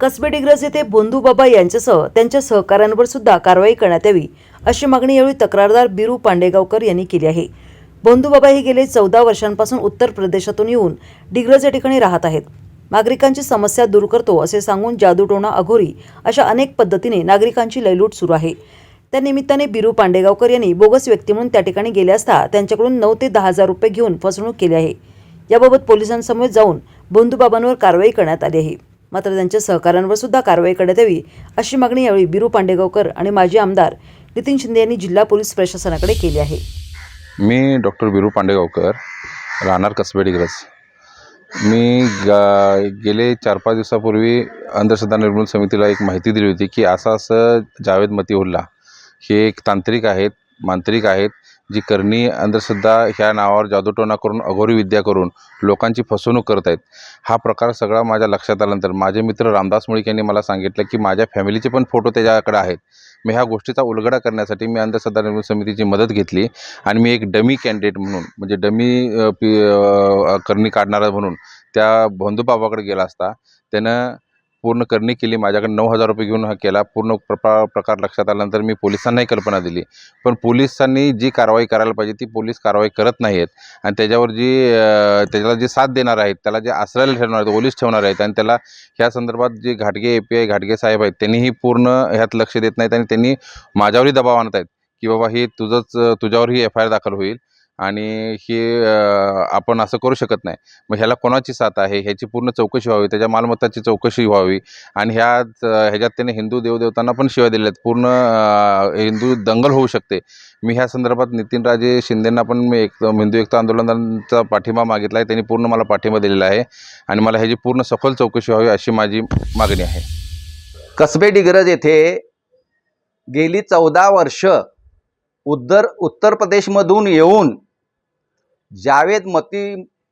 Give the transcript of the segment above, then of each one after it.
कसबे डिग्रज येथे बोंधूबाबा यांच्यासह त्यांच्या सहकाऱ्यांवर सुद्धा कारवाई करण्यात यावी अशी मागणी यावेळी तक्रारदार बिरू पांडेगावकर यांनी केली आहे. बोंधूबाबा हे गेले चौदा वर्षांपासून उत्तर प्रदेशातून येऊन डिग्रज या ठिकाणी राहत आहेत. नागरिकांची समस्या दूर करतो असे सांगून जादूटोणा अघोरी अशा अनेक पद्धतीने नागरिकांची लयलूट सुरू आहे. त्या निमित्ताने बिरू पांडेगावकर यांनी बोगस व्यक्ती म्हणून त्या ठिकाणी गेले असता त्यांच्याकडून नऊ ते दहा हजार रुपये घेऊन फसवणूक केली आहे. याबाबत पोलिसांसमोर जाऊन बंधूबाबांवर कारवाई करण्यात आली आहे. मात्र त्यांच्या सहकाऱ्यांवर सुद्धा कारवाई करण्यात यावी अशी मागणी यावेळी बिरू पांडेगावकर आणि माजी आमदार नितीन शिंदे यांनी जिल्हा पोलीस प्रशासनाकडे केली आहे. मी डॉक्टर बिरू पांडेगावकर राहणार कसबेडिग्रज. मी गा गेले चार पाच दिवसापूर्वी अंधश्रद्धा निर्मूलन समितीला एक माहिती दिली होती की असं असं जावेद मतीउल्ला हे एक तांत्रिक आहेत मांत्रिक आहेत जी करणी अंधश्रद्धा ह्या नावावर जादूटोणा करून अघोरी विद्या करून लोकांची फसवणूक करत आहेत हा प्रकार सगळा माझ्या लक्षात आल्यानंतर माझे मित्र रामदास मुळीक यांनी मला सांगितलं की माझ्या फॅमिलीचे पण फोटो त्याच्याकडे आहेत. मी ह्या गोष्टीचा उलगडा करण्यासाठी मी अंधश्रद्धा निर्मूलन समितीची मदत घेतली आणि मी एक डमी कॅन्डिडेट म्हणून म्हणजे डमी पी करणी काढणारा म्हणून त्या बंधुबाबाकडे गेला असता. त्यानं पूर्ण करणी केली. माझ्याकडे नऊ हजार रुपये घेऊन हा केला. पूर्ण प्रपा प्रकार लक्षात आल्यानंतर मी पोलिसांनाही कल्पना दिली. पण पोलिसांनी जी कारवाई करायला पाहिजे ती पोलीस कारवाई करत नाही आहेत आणि त्याच्यावर जी त्याच्याला त्याला जे साथ देणार आहेत त्याला जे आसरायला ठेवणार आहेत ओलीस ठेवणार आहेत आणि त्याला ह्या संदर्भात जे घाटगे ए पी आय घाटगे साहेब आहेत त्यांनीही पूर्ण ह्यात लक्ष देत नाहीत आणि त्यांनी माझ्यावरही दबाव आणत आहेत की बाबा हे तुझंच तुझ्यावरही एफ आय आर दाखल होईल. आणि हे आपण असं करू शकत नाही. मग ह्याला कोणाची साथ आहे? ह्याची पूर्ण चौकशी व्हावी त्याच्या मालमत्ताची चौकशी व्हावी आणि ह्यात ह्याच्यात त्याने हिंदू देवदेवतांना पण शिवाय दिल्या आहेत पूर्ण हिंदू दंगल होऊ शकते. मी ह्या संदर्भात नितीनराजे शिंदेंना पण मी एक हिंदू एकता आंदोलनाचा पाठिंबा मागितला आहे त्यांनी पूर्ण मला पाठिंबा दिलेला आहे आणि मला ह्याची पूर्ण सखोल चौकशी व्हावी अशी माझी मागणी आहे. कसबे डिग्रज येथे गेली चौदा वर्ष उद्धर उत्तर प्रदेशमधून येऊन जावेद मती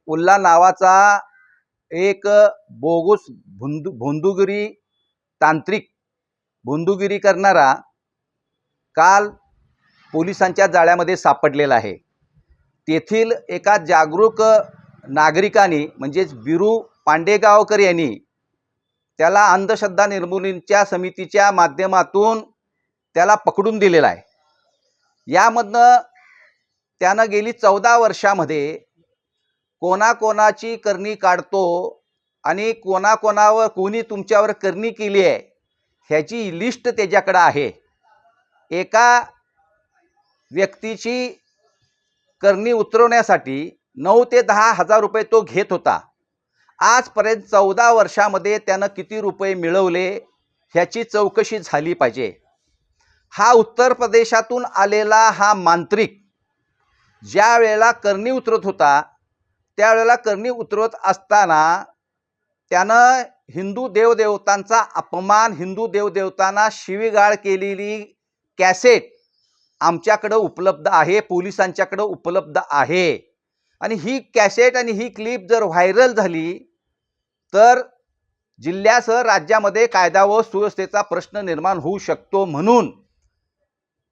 उल्ला नावाचा एक बोगस भुंदू भोंदुगिरी तांत्रिक भोंदुगिरी करणारा काल पोलिसांच्या जाळ्यामध्ये सापडलेला आहे. तेथील एका जागरूक नागरिकांनी म्हणजेच बिरू पांडेगावकर यांनी त्याला अंधश्रद्धा निर्मूलनच्या समितीच्या माध्यमातून त्याला पकडून दिलेला आहे. यामधनं त्यानं गेली चौदा वर्षामध्ये कोणाकोणाची करणी काढतो आणि कोणाकोणावर कोणी तुमच्यावर करणी केली आहे ह्याची लिस्ट त्याच्याकडं आहे. एका व्यक्तीची करणी उतरवण्यासाठी नऊ ते दहा हजार रुपये तो घेत होता. आजपर्यंत चौदा वर्षामध्ये त्यानं किती रुपये मिळवले ह्याची चौकशी झाली पाहिजे. हा उत्तर प्रदेशातून आलेला हा मांत्रिक ज्या वेळेला करणी उतरत होता त्यावेळेला करणी उतरवत असताना त्यानं हिंदू देवदेवतांचा अपमान हिंदू देवदेवतांना शिवीगाळ केलेली कॅसेट आमच्याकडं उपलब्ध आहे पोलिसांच्याकडं उपलब्ध आहे. आणि ही कॅसेट आणि ही क्लिप जर व्हायरल झाली तर जिल्ह्यासह राज्यामध्ये कायदा व सुव्यवस्थेचा प्रश्न निर्माण होऊ शकतो म्हणून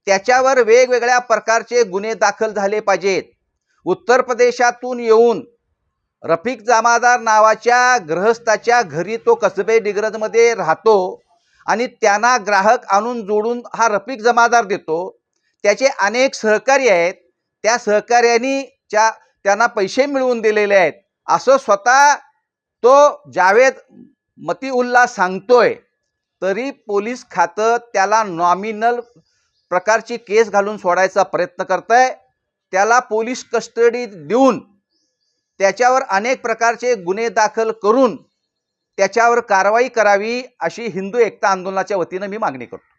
त्याच्यावर वेगवेगळ्या प्रकारचे गुन्हे दाखल झाले पाहिजेत. उत्तर प्रदेशातून येऊन रफिक जमादार नावाच्या ग्रहस्थाच्या घरी तो कसबे डिग्रजमध्ये राहतो आणि त्यांना ग्राहक आणून जोडून हा रफिक जमादार देतो. त्याचे अनेक सहकारी आहेत. त्या सहकार्यांनी च्या त्यांना पैसे मिळवून दिलेले आहेत. असं स्वतः तो जावेद मतीउल्ला सांगतोय. तरी पोलीस खातं त्याला नॉमिनल प्रकारची केस घालून सोडायचा प्रयत्न करत आहे त्याला पोलीस कस्टडी देऊन त्याच्यावर अनेक प्रकारचे गुन्हे दाखल करून त्याच्यावर कारवाई करावी अशी हिंदू एकता आंदोलनाच्या वतीनं मी मागणी करतो.